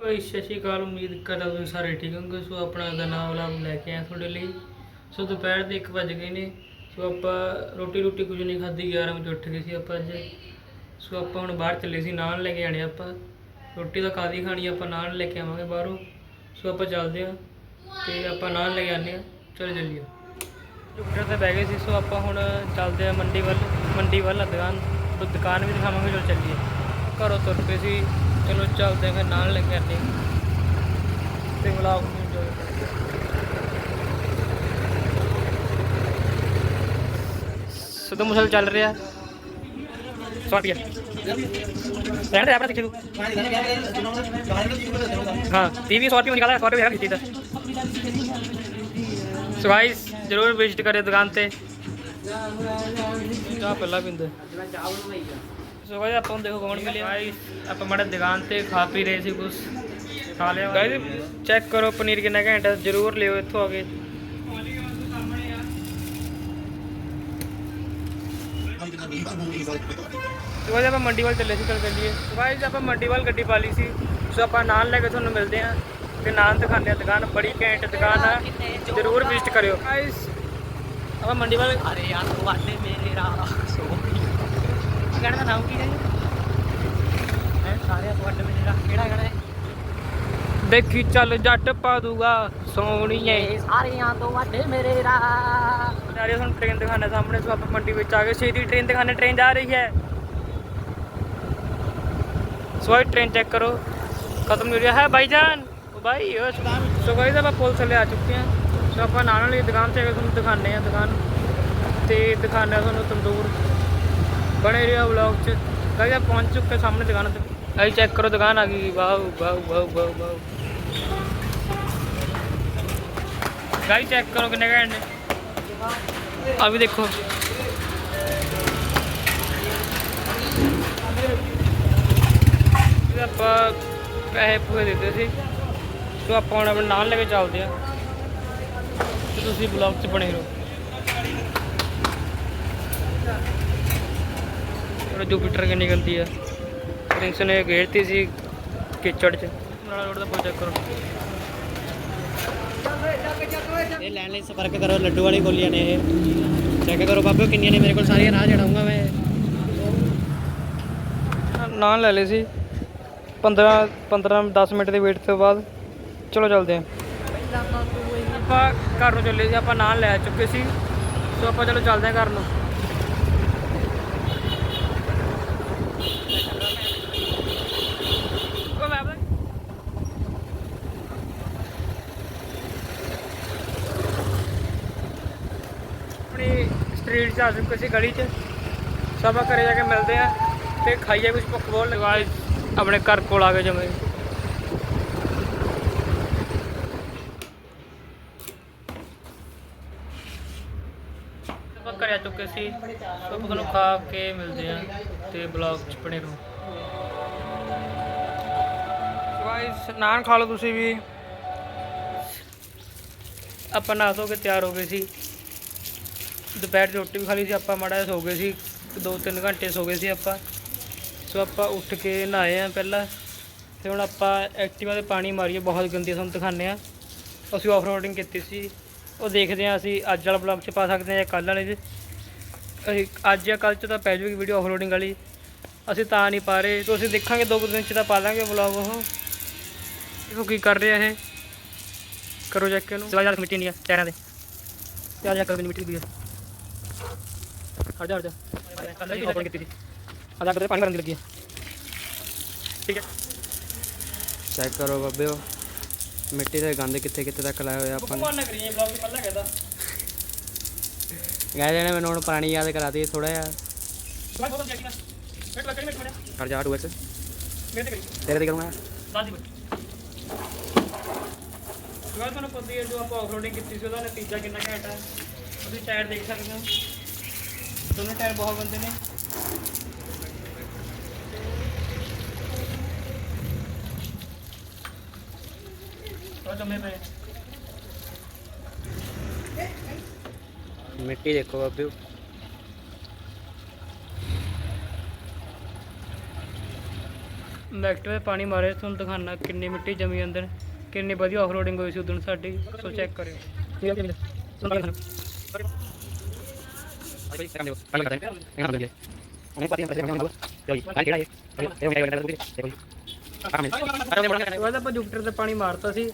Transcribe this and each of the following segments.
ਭਾਈ, ਸਤਿ ਸ਼੍ਰੀ ਅਕਾਲ। ਉਮੀਦ ਕਰਦਾ ਤੁਸੀਂ ਸਾਰੇ ਠੀਕ ਹੋਗੇ ਸੋ ਆਪਣਾ ਦਾ ਨਾਮ ਵਲੌਗ ਲੈ ਕੇ ਆਏ ਤੁਹਾਡੇ ਲਈ। ਸੋ ਦੁਪਹਿਰ ਦੇ 1 ਵਜ ਗਏ ਨੇ। ਸੋ ਆਪਾਂ ਰੋਟੀ ਰੋਟੀ ਕੁਝ ਨਹੀਂ ਖਾਧੀ। 11 ਵਜੇ ਉੱਠ ਗਏ ਸੀ ਆਪਾਂ ਅੱਜ। ਸੋ ਆਪਾਂ ਹੁਣ ਬਾਹਰ ਚੱਲੇ ਸੀ, ਨਾਨ ਲੈ ਕੇ ਆਣੇ ਆਪਾਂ। ਰੋਟੀ ਤਾਂ ਕਾਦੀ ਖਾਣੀ ਆਪਾਂ ਨਾਨ ਲੈ ਕੇ ਆਵਾਂਗੇ ਬਾਹਰੋਂ। ਸੋ ਆਪਾਂ ਚੱਲਦੇ ਹਾਂ ਤੇ ਆਪਾਂ ਨਾਨ ਲੈ ਕੇ ਆਨੇ ਆ ਚਲੋ ਚੱਲੀਏ। ਜੁਪਟਰ ਤੇ ਬਹਿ ਗਏ ਸੀ। ਸੋ ਆਪਾਂ ਹੁਣ ਚੱਲਦੇ ਆ ਮੰਡੀ ਵੱਲ। ਮੰਡੀ ਵੱਲ ਆ ਦੁਕਾਨ। ਤੋਂ ਦੁਕਾਨ ਵੀ ਦਿਖਾਵਾਂਗੇ। ਚਲੋ ਚੱਲੀਏ। ਘਰੋਂ ਤੁਰ ਪਏ ਸੀ। ਚਲੋ ਚੱਲਦੇ ਆ ਨਾਲ ਲੈ ਕੇ ਤੇ ਵਲੌਗ ਨੂੰ enjoy ਕਰਦੇ ਸਦੋਂ ਚੱਲ ਰਿਹਾ। ਸਵਾਟੀਆ ਰਹਿਣ ਦੇ ਆਪਣਾ ਦੇਖੇ ਤੂੰ ਹਾਂ 30 20 ਰੁਪਏ ਨਿਕਾਲਾ 100 ਰੁਪਏ ਹੈ ਕਿਤੇ ਸੋ ਗਾਇਸ ਜਰੂਰ ਵਿਜ਼ਿਟ ਕਰੇ ਦੁਕਾਨ ਤੇ। ਚਾਹ ਪਹਿਲਾਂ ਪੀਂਦੇ। ਸੋ ਗਾਇਸ ਆਪਾਂ ਨੂੰ ਦੇਖੋ ਕੌਣ ਮਿਲਿਆ। ਗਾਇਸ ਆਪਾਂ ਮਾੜੇ ਦੁਕਾਨ ਤੇ ਖਾ ਪੀ ਰਹੇ ਸੀ ਕੁਝ ਖਾ ਲਿਆ ਗਾਇਸ ਚੈੱਕ ਕਰੋ ਪਨੀਰ ਕਿੰਨਾ ਘੈਂਟ ਜਰੂਰ ਲਿਓ ਇੱਥੋਂ ਆ ਕੇ। ਸੋ ਗਾਇਸ ਆਪਾਂ ਮੰਡੀ ਵੱਲ ਚੱਲੇ ਸੀ ਚਲ ਚੱਲੀਏ। ਗਾਇਸ ਆਪਾਂ ਮੰਡੀ ਵੱਲ ਗੱਡੀ ਪਾ ਲਈ ਸੀ। ਸੋ ਆਪਾਂ ਨਾਨ ਲੈ ਕੇ ਤੁਹਾਨੂੰ ਮਿਲਦੇ ਹਾਂ ਤੇ ਨਾਨ ਦਿਖਾਉਂਦੇ ਆ ਦੁਕਾਨ ਬੜੀ ਘੈਂਟ ਦੁਕਾਨ ਆ। ਜਰੂਰ ਵਿਜ਼ਿਟ ਕਰਿਓ। ਗਾਇਸ ਆਪਾਂ ਮੰਡੀ ਵੱਲ ਅਰੇ ਯਾਰ ਤੁਹਾਡੇ ਮੇਰੇ ਰਾਹ। ਸੋਹਣੀ ਗਾਣੇ ਦਾ ਨਾਮ ਕੀ ਹੈ ਹੈ ਸਾਰੇ ਤੁਹਾਡੇ ਮੇਰੇ ਰਾਹ ਕਿਹੜਾ ਗਾਣਾ ਹੈ? ਦੇਖੀ ਚੱਲ ਜੱਟ ਪਾ ਦੂਗਾ ਸੋਹਣੀਏ। ਇਹ ਸਾਰਿਆਂ ਤੋਂ ਵੱਡੇ ਮੇਰੇ ਰਾਹ। ਨਾਲੇ ਹੁਣ ਟ੍ਰੇਨ ਦਿਖਾਣਾ ਸਾਹਮਣੇ ਸੋ ਆਪਾਂ ਮੰਡੀ ਵਿੱਚ ਆ ਗਏ। ਛੇਤੀ ਟ੍ਰੇਨ ਦਿਖਾਣੇ ਟ੍ਰੇਨ ਜਾ ਰਹੀ ਹੈ। ਸੋ ਟ੍ਰੇਨ ਚੈੱਕ ਕਰੋ। ਖਤਮ ਹੋ ਰਿਹਾ ਹੈ ਭਾਈਜਾਨ। ਉਹ ਭਾਈ ਉਹ ਸੋ ਗਾਇਸ ਆਪਾਂ ਪੁਲ ਥੱਲੇ ਆ ਚੁੱਕੇ ਹਾਂ। ਸੋ ਆਪਾਂ ਨਾਲ ਵਾਲੀ ਦੁਕਾਨ ਤੇ ਆ ਕੇ ਤੁਹਾਨੂੰ ਦਿਖਾਣੇ ਆ ਦੁਕਾਨ। ਤੇ ਦਿਖਾਣੇ ਤੁਹਾਨੂੰ ਤੰਦੂਰ। ਬਣੇ ਰਿਹਾ ਵਲੌਗ ਚ। ਗਾਇਸ ਆਪਾਂ ਪਹੁੰਚ ਚੁੱਕੇ ਸਾਹਮਣੇ ਦੁਕਾਨ ਤੇ। ਆਈ ਚੈੱਕ ਕਰੋ ਦੁਕਾਨ ਆ ਗਈ। Wow wow wow wow wow. Guys check ਕਰੋ ਕਿੰਨੇ ਘੈਂਟ ਨੇ। ਆ ਵੀ ਦੇਖੋ। ਆਪਾਂ ਪੈਸੇ ਪੂਏ ਦਿੱਤੇ ਸੀ। ਸੋ ਆਪਾਂ ਹੁਣ ਆਪਣੇ ਨਾਲ ਲੈ ਕੇ ਚੱਲਦੇ ਆ ਤੁਸੀਂ ਬਲੌਗ 'ਚ ਬਣੇ ਰਹੋ। ਕਿੰਨੀ ਗੰਦੀ ਆ। ਪ੍ਰਿੰਸ ਨੇ ਘੇਰਤੀ ਸੀ ਕਿਚੜ 'ਚ। ਨਾਲ ਰੋਡ ਦਾ ਪੁੱਛ ਚੈੱਕ ਕਰੋ ਇਹ ਲੈਣ ਲਈ ਸੰਪਰਕ ਕਰੋ ਲੱਡੂ ਵਾਲੀ ਗੋਲੀਆਂ ਨੇ ਇਹ। ਚੈੱਕ ਕਰੋ ਬਾਬੇ ਕਿੰਨੀਆਂ ਨੇ ਮੇਰੇ ਕੋਲ ਸਾਰੀਆਂ ਰਾਹ ਚੜਾਉਂਗਾ ਮੈਂ। ਨਾਂ ਲੈ ਲਏ ਸੀ। 15 15 10 ਮਿੰਟ ਦੀ ਵੇਟ ਤੋਂ ਬਾਅਦ ਚਲੋ ਚੱਲਦੇ ਹਾਂ ਆਪਾਂ ਘਰ ਨੂੰ ਚੱਲੇ ਸੀ ਆਪਾਂ ਨਾਂ ਲੈ ਚੁੱਕੇ ਸੀ। ਸੋ ਆਪਾਂ ਚਲੋ ਚੱਲਦੇ ਹਾਂ ਘਰ ਨੂੰ ਉਹ ਮੈਂ ਬਈ ਆਪਣੀ ਸਟਰੀਟ 'ਚ ਆ ਚੁੱਕੇ ਸੀ ਗਲੀ 'ਚ। ਸਭ ਘਰੇ ਜਾ ਕੇ ਮਿਲਦੇ ਆ ਤੇ ਖਾਈਏ ਕੁਝ ਭੁੱਖ ਬਹੁਤ ਲਗਾਏ ਆਪਣੇ ਘਰ ਕੋਲ ਆ ਗਏ ਜਮੇ। ਘਰੇ ਆ ਚੁੱਕੇ ਸੀ। ਸੋ ਨੂੰ ਖਾ ਕੇ ਮਿਲਦੇ ਆ ਤੇ ਬਲੌਗ ਚ ਬਣੇ ਰਹੋ। ਗਾਇਸ ਨਾਨ ਖਾ ਲਓ ਤੁਸੀਂ ਵੀ। ਆਪਾਂ ਨਹਾ ਧੋ ਕੇ ਤਿਆਰ ਹੋ ਗਏ ਸੀ। ਦੁਪਹਿਰ ਦੀ ਰੋਟੀ ਵੀ ਖਾ ਲਈ ਸੀ ਆਪਾਂ ਮਾੜਾ ਜਿਹਾ ਸੋ ਗਏ ਸੀ 2-3 ਘੰਟੇ ਸੋ ਗਏ ਸੀ ਆਪਾਂ। ਸੋ ਆਪਾਂ ਉੱਠ ਕੇ ਨਹਾਏ ਆ ਪਹਿਲਾਂ ਤੇ ਹੁਣ ਆਪਾਂ ਐਕਟਿਵਾ ਤੇ ਪਾਣੀ ਮਾਰੀਏ ਬਹੁਤ ਗੰਦੀ ਆ, ਤੁਹਾਨੂੰ ਦਿਖਾਉਂਦੇ ਆ। ਅਸੀਂ ਆਫ ਰੋਡਿੰਗ ਕੀਤੀ ਸੀ ਉਹ ਦੇਖਦੇ ਆ ਅਸੀਂ ਅੱਜ ਵਾਲਾ ਬਲੌਗ 'ਚ ਪਾ ਸਕਦੇ ਆ ਜਾਂ ਕੱਲ੍ਹ ਵਾਲੇ 'ਚ। ਅਸੀਂ ਅੱਜ ਜਾਂ ਕੱਲ੍ਹ 'ਚ ਤਾਂ ਪੈ ਜਾਊਗੀ ਵੀਡੀਓ ਆਫ ਰੋਡਿੰਗ ਵਾਲੀ। ਅਸੀਂ ਤਾਂ ਨਹੀਂ ਪਾ ਰਹੇ ਤੁਸੀਂ ਦੇਖਾਂਗੇ ਦੋ ਕੁ ਦਿਨ 'ਚ ਤਾਂ ਪਾ ਦਾਂਗੇ ਬਲੌਗ ਉਹ। ਦੇਖੋ ਕੀ ਕਰ ਰਿਹਾ ਇਹ। ਕਰੋ ਚੈੱਕ ਇਹਨੂੰ। ਚਲਾ ਮਿੱਟੀ ਨਹੀਂ ਆ ਟਾਇਰਾਂ ਦੇ ਤੇ। ਆ ਜਾ ਕਰ ਮਿੱਟੀ ਦੀ ਹਟ ਜਾ ਹਟ ਜਾ। ਕੱਲ ਹੀ ਓਪਨ ਕੀਤੀ ਸੀ ਆ ਜਾ ਕੇ ਪਾਣੀ ਭਰਨ ਦੀ ਲੱਗੀ ਹੈ ਠੀਕ ਹੈ। ਚੈੱਕ ਕਰੋ ਬਾਬਿਓ ਮਿੱਟੀ ਦਾ ਗੰਦ ਕਿੱਥੇ ਕਿੱਥੇ ਤੱਕ ਲਾਇਆ ਹੋਇਆ ਆਪਾਂ ਨੇ। ਭਗਵਾਨ ਨਾ ਕਰੀਏ ਬਲੌਗ ਤੇ ਪਹਿਲਾਂ ਕਹਿੰਦਾ ਗਏ ਜਣੇ ਮੈਨੂੰ ਹੁਣ ਪੁਰਾਣੀ ਯਾਦ ਕਰਾਤੀ ਥੋੜਾ ਜਿਹਾ। ਮੈਂ ਚੈੱਕ ਮਿੰਟ ਜਾ 2x ਮੇਰੇ ਤੇ ਕਰੀ। ਤੇਰੇ ਤੇ ਕਰੂੰਗਾ ਬਾਜੀ ਬਈ ਮੈਂ ਤੁਹਾਨੂੰ ਪਤਾ ਹੀ ਹੈ ਜੋ ਆਪਾਂ ਆਫਰੋਡਿੰਗ ਕੀਤੀ ਸੀ ਉਹਦਾ ਨਤੀਜਾ ਕਿੰਨਾ ਘੈਂਟ ਹੈ ਤੁਸੀਂ ਟਾਇਰ ਦੇਖ ਸਕਦੇ ਹੋ। ਦੋਨੋਂ ਟਾਇਰ ਬਹੁਤ ਗੰਦੇ ਨੇ। ਉਹ ਜੰਮੇ ਪਏ। ਮਿੱਟੀ ਦੇਖੋ ਬਾਬਿਓ ਮੈਂ ਐਕਟਿਵਾ 'ਤੇ ਪਾਣੀ ਮਾਰਿਆ ਤੁਹਾਨੂੰ ਦਿਖਾਣਾ ਕਿੰਨੀ ਮਿੱਟੀ ਜਮੀ ਅੰਦਰ। ਕਿੰਨੀ ਵਧੀਆ ਆਫਰੋਡਿੰਗ ਹੋਈ ਸੀ ਉਦੋਂ ਸਾਡੀ ਸੋ ਚੈੱਕ ਕਰਿਓ। ਉਹ ਬਾਅਦ ਆਪਾਂ ਜੁਪਟਰ ਤੇ ਪਾਣੀ ਮਾਰਤਾ ਸੀ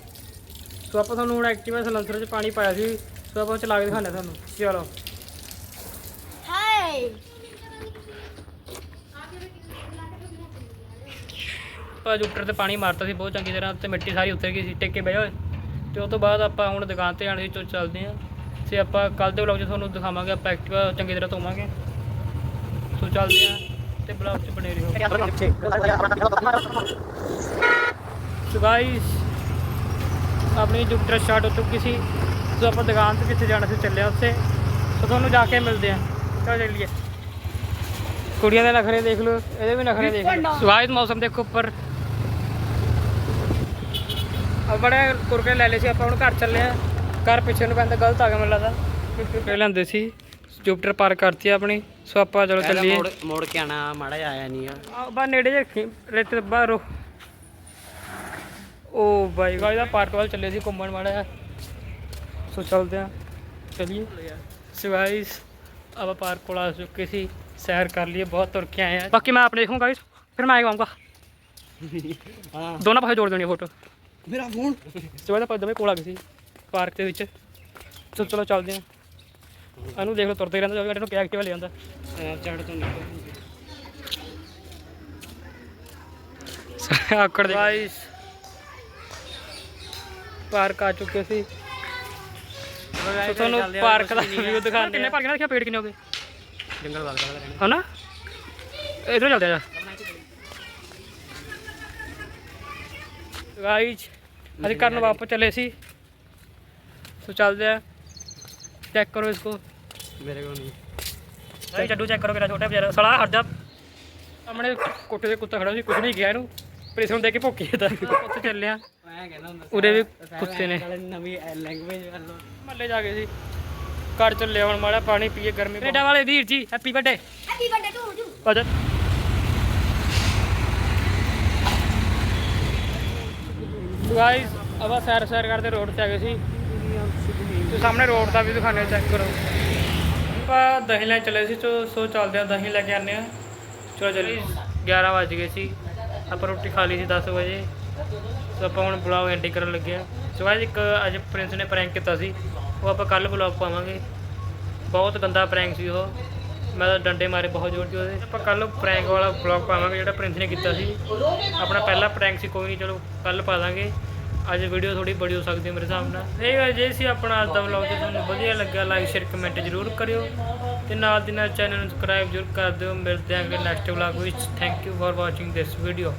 ਸੋ ਆਪਾਂ ਤੁਹਾਨੂੰ ਹੁਣ ਐਕਟਿਵਾ ਸਲੈਂਸਰ 'ਚ ਪਾਣੀ ਪਾਇਆ ਸੀ ਸੋ ਆਪਾਂ ਚਲਾ ਕੇ ਦਿਖਾਣਾ ਤੁਹਾਨੂੰ ਚਲੋ ਹਾਏ ਆਪਾਂ ਜੁਪਟਰ ਤੇ ਪਾਣੀ ਮਾਰਤਾ ਸੀ ਬਹੁਤ ਚੰਗੀ ਤਰ੍ਹਾਂ ਤੇ ਮਿੱਟੀ ਸਾਰੀ ਉੱਤਰ ਗਈ ਸੀ ਟਿੱਕੇ ਬਹਿ ਹੋਏ ਤੇ ਉਸ ਤੋਂ ਬਾਅਦ ਆਪਾਂ ਹੁਣ ਦੁਕਾਨ ਤੇ ਜਾਣ ਦੀ ਚੋ ਚੱਲਦੇ ਹਾਂ ਤੇ ਆਪਾਂ ਕੱਲ ਦੇ ਵਲੌਗ 'ਚ ਤੁਹਾਨੂੰ ਦਿਖਾਵਾਂਗੇ ਆਪਾਂ ਐਕਟਿਵਾ ਚੰਗੀ ਤਰ੍ਹਾਂ ਧੋਵਾਂਗੇ। ਸੋ ਚੱਲਦੇ ਹਾਂ ਤੇ ਵਲੌਗ 'ਚ ਬਣੇ ਰਹੋ। ਸੋ ਗਾਇਸ ਆਪਣੀ ਜੁਪਟਰ ਸਟਾਰਟ ਹੋ ਚੁੱਕੀ ਸੀ। ਸੋ ਆਪਾਂ ਦੁਕਾਨ ਤੇ ਕਿੱਥੇ ਜਾਣਾ ਸੀ ਚੱਲੇ ਹਾਂ ਉੱਥੇ। ਸੋ ਤੁਹਾਨੂੰ ਜਾ ਕੇ ਮਿਲਦੇ ਹਾਂ। ਚਲੋ ਚੱਲੀਏ। ਕੁੜੀਆਂ ਦੇ ਨਖਰੇ ਦੇਖ ਲਓ ਇਹਦੇ ਵੀ ਨਖਰੇ ਦੇਖ ਲਓ। ਸੋ ਗਾਇਸ ਮੌਸਮ ਦੇਖੋ ਉੱਪਰ। ਆ ਬੜੇ ਕੁਰਕੇ ਲੈ ਲਏ ਸੀ ਆਪਾਂ ਹੁਣ ਘਰ ਚੱਲੇ ਆ ਘਰ ਪਿੱਛੇ ਨੂੰ ਪੈਂਦਾ ਗਲਤ ਆ ਗਿਆ ਮੈਨੂੰ ਲੱਗਦਾ। ਕੁਰਕੇ ਲੈਂਦੇ ਸੀ ਜੁਪਟਰ ਪਾਰਕ ਕਰਤੀ ਆ ਆਪਣੀ ਸੋ ਆਪਾਂ ਚਲੋ ਚੱਲੀਏ। ਮੋੜ ਮੋੜ ਕੇ ਆਣਾ ਮਾੜਾ ਜਿਹਾ ਆਇਆ ਨਹੀਂ ਆ। ਬਾ ਨੇੜੇ ਰੱਖੀ ਰੇਤੇ ਬਾਹਰੋਂ ਉਹ। ਬਾਈ ਗਾਇਸ ਦਾ ਪਾਰਕ ਵੱਲ ਚੱਲੇ ਸੀ ਘੁੰਮਣ ਮਾੜਾ ਜਿਹਾ। ਸੋ ਚੱਲਦੇ ਆ ਚਲਿਏ। ਸੋ ਗਾਇਸ ਆਪਾਂ ਪਾਰਕ ਕੋਲ ਆ ਚੁੱਕੇ ਸੀ ਸੈਰ ਕਰ ਲਈ ਬਹੁਤ ਤੁਰ ਕੇ ਆਏ ਆ। ਬਾਕੀ ਮੈਂ ਆਪਣੇ ਦੇਖੂੰਗਾ ਗਾਇਸ ਫਿਰ ਮੈਂ ਆਵਾਂਗਾ। ਹਾਂ। ਦੋਨਾਂ ਪਾਸੇ ਜੋੜ ਦੇਣੀ ਫੋਟੋ ਮੇਰਾ ਫੋਨ ਸਵੇਰ ਦਾ ਪਦਮੇ ਕੋਲ ਆ ਗਏ ਸੀ। ਪਾਰਕ ਦੇ ਵਿੱਚ। ਚਲੋ ਚਲੋ ਚੱਲਦੇ ਆ ਇਹਨੂੰ ਦੇਖ ਲਓ ਤੁਰਦੇ ਰਹਿੰਦਾ ਜਦੋਂ ਇਹਨੂੰ ਕਿਹਾ ਐਕਟਿਵਾ ਲੈ ਜਾਂਦਾ। ਚੜ ਤੋਂ ਨਿਕਲ ਆਕੜ ਦੇ ਗਾਇਸ ਪਾਰਕ ਆ ਚੁੱਕੇ ਸੀ। ਸੋ ਤੁਹਾਨੂੰ ਪਾਰਕ ਦਾ ਵੀਊ ਦਿਖਾਉਂਦੇ ਕਿੰਨੇ ਪਾਰਕ ਨਾਲ ਦੇਖਿਆ ਪੇੜ ਕਿੰਨੇ ਹੋ ਗਏ? ਜੰਗਲ ਵਾਲ ਦਾ ਰਹਿਣਾ ਹਨਾ? ਇਧਰ ਚੱਲਦੇ ਆ ਗਾਇਸ ਅਸੀਂ ਕਰਨ ਵਾਪਸ ਚਲੇ ਸੀ। ਸੋ ਚੱਲਦੇ ਆ। ਚੈੱਕ ਕਰੋ ਇਸਕੋ। ਮੇਰੇ ਕੋਲ ਨਹੀਂ। ਭਾਈ ਚੱਡੂ ਚੈੱਕ ਕਰੋ ਕਿਹੜਾ ਛੋਟਾ ਵਿਚਾਰਾ ਸਲਾ ਹਟ ਜਾ। ਸਾਹਮਣੇ ਕੋਟੇ ਦੇ ਕੁੱਤਾ ਖੜਾ ਸੀ ਕੁਝ ਨਹੀਂ ਗਿਆ ਇਹਨੂੰ। ਪੁਲਿਸ ਨੂੰ ਦੇ ਕੇ ਭੁੱਕੀ ਤਾਂ। ਉੱਥੇ ਚੱਲੇ ਆ ਮੈਂ ਕਹਿੰਦਾ ਹੁੰਦਾ ਉਰੇ ਵੀ ਕੁੱਤੇ ਨੇ। ਨਾਲੇ ਨਵੀਂ ਲੈਂਗੁਏਜ ਵੱਲ ਮੱਲੇ ਜਾ ਗਏ ਸੀ। ਘਰ ਚੱਲੇ ਹੁਣ ਮਾੜਾ ਪਾਣੀ ਪੀਏ ਗਰਮੀ ਕੈਨੇਡਾ ਵਾਲੇ ਵੀਰ ji happy birthday happy birthday to you ਆ ਜਾ। ਗਾਇਸ ਅਬਾ ਸੈਰ ਸੈਰ ਕਰਦੇ ਰੋਡ ਤੇ ਆ ਗਏ ਸੀ। ਤੇ ਸਾਹਮਣੇ ਰੋਡ ਦਾ ਵੀ ਦਿਖਾਣੇ ਚੈੱਕ ਕਰੋ। ਆਪਾਂ ਦਹੀਂ ਲੈ ਚਲੇ ਸੀ ਤੋ ਸੋ ਚੱਲਦੇ ਆ ਦਹੀਂ ਲੈ ਕੇ ਆਨੇ ਆ ਚਲੋ ਚੱਲੀ 11 ਵਜ ਗਏ ਸੀ। ਆਪਾਂ ਰੋਟੀ ਖਾ ਲਈ ਸੀ 10 ਵਜੇ। ਸੋ ਆਪਾਂ ਹੁਣ ਬਲੌਗ ਐਂਡ ਕਰਨ ਲੱਗੇ ਆ ਸੋ guys, ਇੱਕ ਅੱਜ ਪ੍ਰਿੰਸ ਨੇ ਪ੍ਰੈਂਕ ਕੀਤਾ ਸੀ। ਉਹ ਆਪਾਂ ਕੱਲ ਬਲੌਗ ਪਾਵਾਂਗੇ। ਬਹੁਤ ਗੰਦਾ ਪ੍ਰੈਂਕ ਸੀ ਉਹ। ਮੈਂ ਤਾਂ ਡੰਡੇ ਮਾਰੇ ਬਹੁਤ ਜ਼ੋਰ ਦੀ ਉਹਦੇ। ਆਪਾਂ ਕੱਲ ਪ੍ਰੈਂਕ ਵਾਲਾ ਬਲੌਗ ਪਾਵਾਂਗੇ ਜਿਹੜਾ ਪ੍ਰਿੰਸ ਨੇ ਕੀਤਾ ਸੀ। ਆਪਣਾ ਪਹਿਲਾ ਪ੍ਰੈਂਕ ਸੀ ਕੋਈ ਨਹੀਂ ਚਲੋ ਕੱਲ ਪਾ ਦਾਂਗੇ। ਅੱਜ ਵੀਡੀਓ ਥੋੜੀ ਬੜੀ ਹੋ ਸਕਦੀ ਹੈ ਮੇਰੇ ਹਿਸਾਬ ਨਾਲ। ਇਹ ਗੱਲ ਜੇ ਸੀ ਆਪਣਾ ਅੱਜ ਦਾ ਵਲੌਗ ਜੇ ਤੁਹਾਨੂੰ ਵਧੀਆ ਲੱਗਾ ਲਾਈਕ ਸ਼ੇਅਰ ਕਮੈਂਟ ਜ਼ਰੂਰ ਕਰਿਓ। ਤੇ ਨਾਲ ਦੀ ਨਾਲ ਚੈਨਲ ਨੂੰ ਸਬਸਕ੍ਰਾਈਬ ਜ਼ਰੂਰ ਕਰ ਦਿਓ। ਮਿਲਦੇ ਹਾਂ ਨੈਕਸਟ ਵਲੌਗ ਵਿੱਚ। Thank you for watching this video